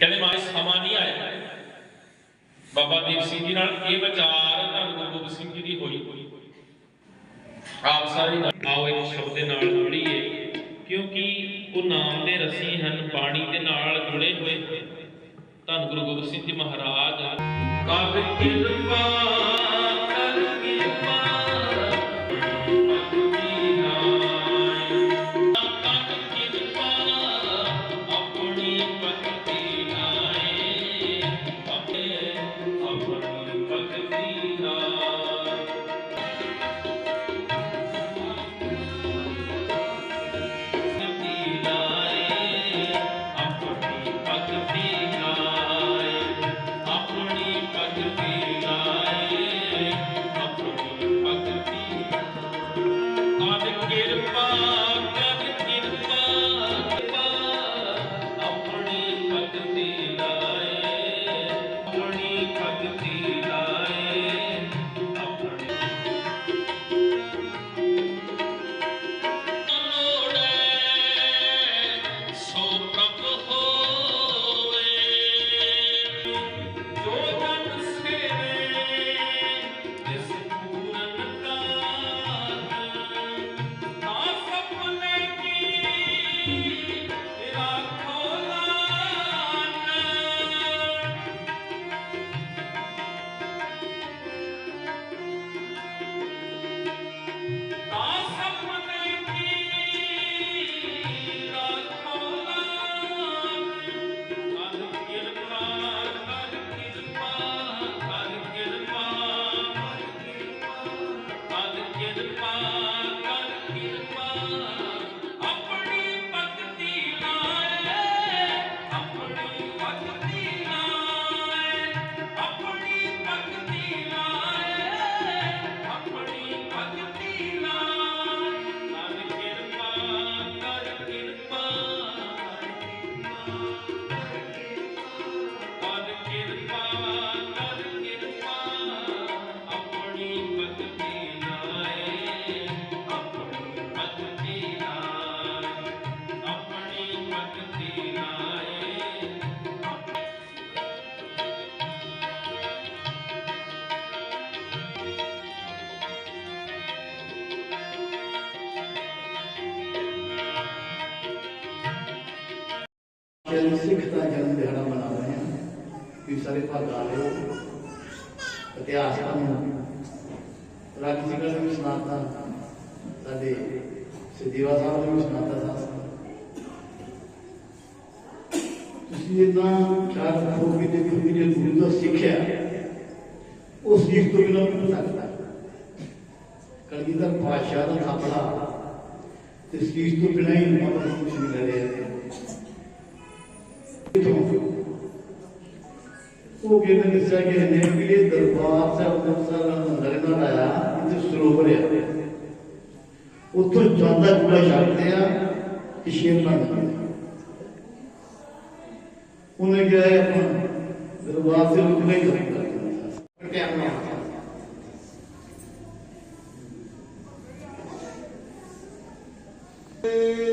ਕਹਿੰਦੇ ਮਾਰੇ ਸਮਾਂ ਨਹੀਂ ਆਇਆ। ਬਾਬਾ ਦੀਪ ਸਿੰਘ ਜੀ ਨਾਲ ਇਹ ਵਿਚਾਰ ਧੰਨ ਗੁਰੂ ਗੋਬਿੰਦ ਸਿੰਘ ਜੀ ਦੀ ਹੋਈ। ਆਪ ਸਾਰੇ ਆਓ, ਇੱਕ ਸ਼ਬਦ ਦੇ ਨਾਲ ਜੁੜੀਏ। ਕਿਉਂਕਿ ਉਹ ਨਾਮ ਦੇ ਰਸੀ ਹਨ, ਬਾਣੀ ਦੇ ਨਾਲ ਜੁੜੇ ਹੋਏ। ਧੰਨ ਗੁਰੂ ਗੋਬਿੰਦ ਸਿੰਘ ਜੀ ਮਹਾਰਾਜ। ਕਰ ਕਿਰਪਾ திருப்பா ਜਨ ਸਿੱਖ ਦਾ ਜਨਮ ਦਿਹਾੜਾ ਮਨਾ ਰਹੇ ਹਾਂ ਵੀ ਸਾਰੇ ਭਾਗਾਂ ਲਿਓ ਇਤਿਹਾਸ ਨੂੰ ਰਾਗੀ ਸਿੰਘ ਨੇ ਵੀ ਸੁਣਾਤਾ ਸਾਡੇ ਸਿੱਧੀਵਾ ਸਾਹਿਬ ਨੇ ਵੀ ਸੁਣਾਤਾ ਸਾਥ ਤੁਸੀਂ ਇਹਨਾਂ ਚਾਰ ਰੱਖੋ ਕਿ ਦੇਖੋ ਕਿ ਜੇ ਗੁਰੂ ਤੋਂ ਸਿੱਖਿਆ ਉਹ ਸਿੱਖ ਤੋਂ ਬਿਨਾਂ ਨਹੀਂ ਹੋ ਸਕਦਾ ਕਲਗੀਧਰ ਪਾਤਸ਼ਾਹ ਦਾ ਥਾਪੜਾ ਤੇ ਸਿੱਖ ਤੋਂ ਬਿਨਾਂ ਹੀ ਮਤਲਬ ਕੁਝ ਨਹੀਂ ਲੜਿਆ ਉਹ ਕਹਿੰਦੇ ਦੱਸਿਆ ਕਿ ਨੇ ਕਿਲੇ ਦਰਬਾਰ ਸਾਹਿਬ ਦਾ ਸਾਰਾ ਅੰਦਰ ਇਹਨਾਂ ਇੱਥੇ ਸਰੋਵਰ ਹੈ ਉੱਥੋਂ ਜਾਂਦਾ ਕੂੜਾ ਛੱਡਦੇ ਆ ਕਿ ਸ਼ੇਰ ਬਣ ਜਾਂਦੇ ਉਹਨੇ ਕਿਹਾ ਆਪਣਾ ਦਰਬਾਰ ਸੇ ਉੱਤੇ ਨਹੀਂ ਕਰਦਾ ਕਰਕੇ ਆਉਣਾ ਸਤਿ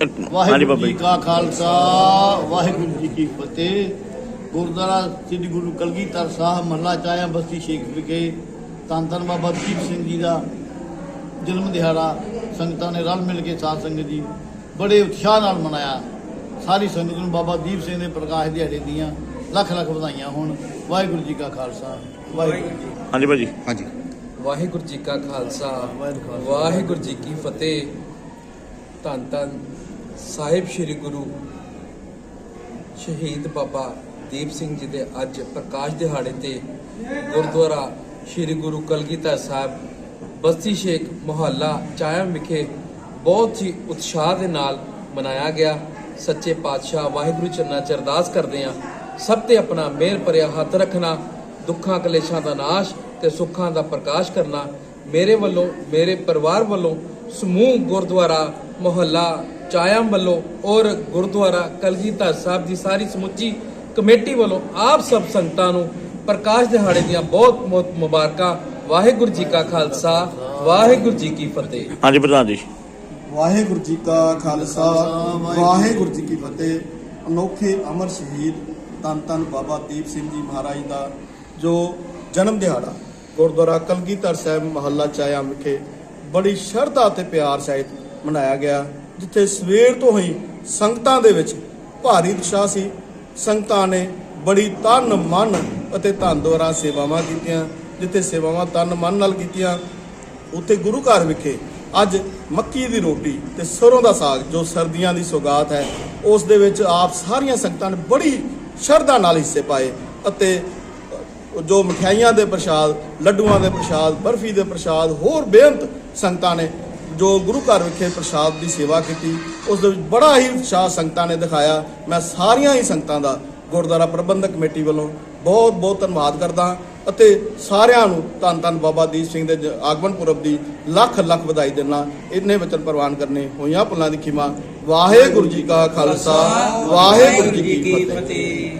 ਵਾਹਿਗੁਰੂ ਜੀ ਕਾ ਖਾਲਸਾ ਵਾਹਿਗੁਰੂ ਜੀ ਕੀ ਫਤਿਹ। ਗੁਰਦੁਆਰਾ ਸ੍ਰੀ ਗੁਰੂ ਕਲਗੀਧਰ ਸਾਹਿਬ ਮਹੱਲਾ ਚਾਇਆ ਬਸਤੀ ਸ਼ੇਖ ਵਿਖੇ। ਧੰਨ ਧੰਨ ਬਾਬਾ ਦੀਪ ਸਿੰਘ ਜੀ ਦਾ ਜਨਮ ਦਿਹਾੜਾ। ਸੰਗਤਾਂ ਨੇ ਰਲ ਮਿਲ ਕੇ ਸਾਧ ਸੰਗਤ ਜੀ ਬੜੇ ਉਤਸ਼ਾਹ ਨਾਲ ਮਨਾਇਆ। ਸਾਰੀ ਸੰਗਤ ਨੂੰ ਬਾਬਾ ਦੀਪ ਸਿੰਘ ਦੇ ਪ੍ਰਕਾਸ਼ ਦਿਹਾੜੇ ਦੀਆਂ ਲੱਖ ਲੱਖ ਵਧਾਈਆਂ ਹੋਣ। ਵਾਹਿਗੁਰੂ ਜੀ ਕਾ ਖਾਲਸਾ ਵਾਹਿਗੁਰੂ ਜੀ ਹਾਂਜੀ ਭਾਜੀ ਹਾਂਜੀ। ਵਾਹਿਗੁਰੂ ਜੀ ਕਾ ਖਾਲਸਾ ਵਾਹਿਗੁਰੂ ਜੀ ਕੀ ਵਾਹਿਗੁਰੂ ਜੀ ਕੀ ਫਤਿਹ। ਧੰਨ ਧੰਨ ਸਾਹਿਬ ਸ੍ਰੀ ਗੁਰੂ ਸ਼ਹੀਦ ਬਾਬਾ ਦੀਪ ਸਿੰਘ ਜੀ ਦੇ ਅੱਜ ਪ੍ਰਕਾਸ਼ ਦਿਹਾੜੇ ਤੇ ਗੁਰਦੁਆਰਾ ਸ੍ਰੀ ਗੁਰੂ ਕਲਗੀਧਰ ਸਾਹਿਬ, ਬਸਤੀ ਸ਼ੇਖ ਮੁਹੱਲਾ ਚਾਇਆ ਵਿਖੇ ਬਹੁਤ ਹੀ ਉਤਸ਼ਾਹ ਦੇ ਨਾਲ ਮਨਾਇਆ ਗਿਆ। ਸੱਚੇ ਪਾਤਸ਼ਾਹ ਵਾਹਿਗੁਰੂ ਚਰਨਾਂ ਚ ਅਰਦਾਸ ਕਰਦੇ ਆ ਸਭ ਤੇ ਆਪਣਾ ਮਿਹਰ ਭਰਿਆ ਹੱਥ ਰੱਖਣਾ, ਦੁੱਖਾਂ ਕਲੇਸ਼ਾਂ ਦਾ ਨਾਸ਼ ਤੇ ਸੁੱਖਾਂ ਦਾ ਪ੍ਰਕਾਸ਼ ਕਰਨਾ, ਮੇਰੇ ਵੱਲੋਂ, ਮੇਰੇ ਪਰਿਵਾਰ ਵੱਲੋਂ ਸਮੂਹ ਗੁਰਦੁਆਰਾ ਮੁਹੱਲਾ ਚਾਇਮ ਵੱਲੋਂ ਔਰ ਗੁਰਦੁਆਰਾ ਕਲਗੀਧਰ ਸਾਹਿਬ ਦੀ ਸਾਰੀ ਸਮੁੱਚੀ ਕਮੇਟੀ ਵੱਲੋਂ ਆਪ ਸਭ ਸੰਗਤਾਂ ਨੂੰ ਪ੍ਰਕਾਸ਼ ਦਿਹਾੜੇ ਦੀਆਂ ਬਹੁਤ ਬਹੁਤ ਮੁਬਾਰਕਾਂ। ਵਾਹਿਗੁਰੂ ਜੀ ਕਾ ਖਾਲਸਾ ਵਾਹਿਗੁਰੂ ਜੀ ਕੀ ਫਤਿਹ। ਹਾਂਜੀ ਪ੍ਰਧਾਨ ਜੀ। ਵਾਹਿਗੁਰੂ ਜੀ ਕਾ ਖਾਲਸਾ ਵਾਹਿਗੁਰੂ ਜੀ ਕੀ ਫਤਿਹ। ਅਨੋਖੇ ਅਮਰ ਸ਼ਹੀਦ ਧੰਨ ਧੰਨ ਬਾਬਾ ਦੀਪ ਸਿੰਘ ਜੀ ਮਹਾਰਾਜ ਦਾ ਜੋ ਜਨਮ ਦਿਹਾੜਾ ਗੁਰਦੁਆਰਾ ਕਲਗੀਧਰ ਸਾਹਿਬ ਮਹੱਲਾ ਚਾਇਆ ਵਿਖੇ ਬੜੀ ਸ਼ਰਧਾ ਤੇ ਪਿਆਰ ਸਹਿਤ ਮਨਾਇਆ ਗਿਆ। ਜਿੱਥੇ ਸਵੇਰ ਤੋਂ ਹੀ ਸੰਗਤਾਂ ਦੇ ਵਿੱਚ ਭਾਰੀ ਉਤਸ਼ਾਹ ਸੀ, ਸੰਗਤਾਂ ਨੇ ਬੜੀ ਤਨ ਮਨ ਅਤੇ ਧਨ ਦੁਆਰਾ ਸੇਵਾਵਾਂ ਕੀਤੀਆਂ, ਜਿੱਥੇ ਸੇਵਾਵਾਂ ਤਨ ਮਨ ਨਾਲ ਕੀਤੀਆਂ, ਉੱਥੇ ਗੁਰੂ ਘਰ ਵਿਖੇ ਅੱਜ ਮੱਕੀ ਦੀ ਰੋਟੀ ਤੇ ਸਰੋਂ ਦਾ ਸਾਗ, ਜੋ ਸਰਦੀਆਂ ਦੀ ਸੌਗਾਤ ਹੈ, ਉਸ ਦੇ ਵਿੱਚ ਆਪ ਸਾਰੀਆਂ ਸੰਗਤਾਂ ਨੇ ਬੜੀ ਸ਼ਰਧਾ ਨਾਲ ਹਿੱਸੇ ਪਾਏ ਅਤੇ ਜੋ ਮਠਿਆਈਆਂ ਦੇ ਪ੍ਰਸ਼ਾਦ, ਲੱਡੂਆਂ ਦੇ ਪ੍ਰਸ਼ਾਦ, ਬਰਫੀ ਦੇ ਪ੍ਰਸ਼ਾਦ, ਹੋਰ ਬੇਅੰਤ ਸੰਗਤਾਂ ਨੇ ਜੋ ਗੁਰੂ ਘਰ ਵਿਖੇ ਪ੍ਰਸ਼ਾਦ ਦੀ ਸੇਵਾ ਕੀਤੀ, ਉਸ ਦੇ ਵਿੱਚ ਬੜਾ ਹੀ ਉਤਸ਼ਾਹ ਸੰਗਤਾਂ ਨੇ ਦਿਖਾਇਆ। ਮੈਂ ਸਾਰੀਆਂ ਹੀ ਸੰਗਤਾਂ ਦਾ ਗੁਰਦੁਆਰਾ ਪ੍ਰਬੰਧਕ ਕਮੇਟੀ ਵੱਲੋਂ ਬਹੁਤ ਬਹੁਤ ਧੰਨਵਾਦ ਕਰਦਾ ਅਤੇ ਸਾਰਿਆਂ ਨੂੰ ਧੰਨ ਧੰਨ ਬਾਬਾ ਦੀਪ ਸਿੰਘ ਦੇ ਜ- ਆਗਮਨ ਪੁਰਬ ਦੀ ਲੱਖ ਲੱਖ ਵਧਾਈ ਦਿੰਦਾ ਇੰਨੇ ਵਚਨ ਪ੍ਰਵਾਨ ਕਰਨੇ ਹੋਈਆਂ ਭੁੱਲਾਂ ਦੀ ਖਿਮਾ। ਵਾਹਿਗੁਰੂ ਜੀ ਕਾ ਖਾਲਸਾ, ਵਾਹਿਗੁਰੂ ਜੀ ਕੀ ਫਤਿਹ।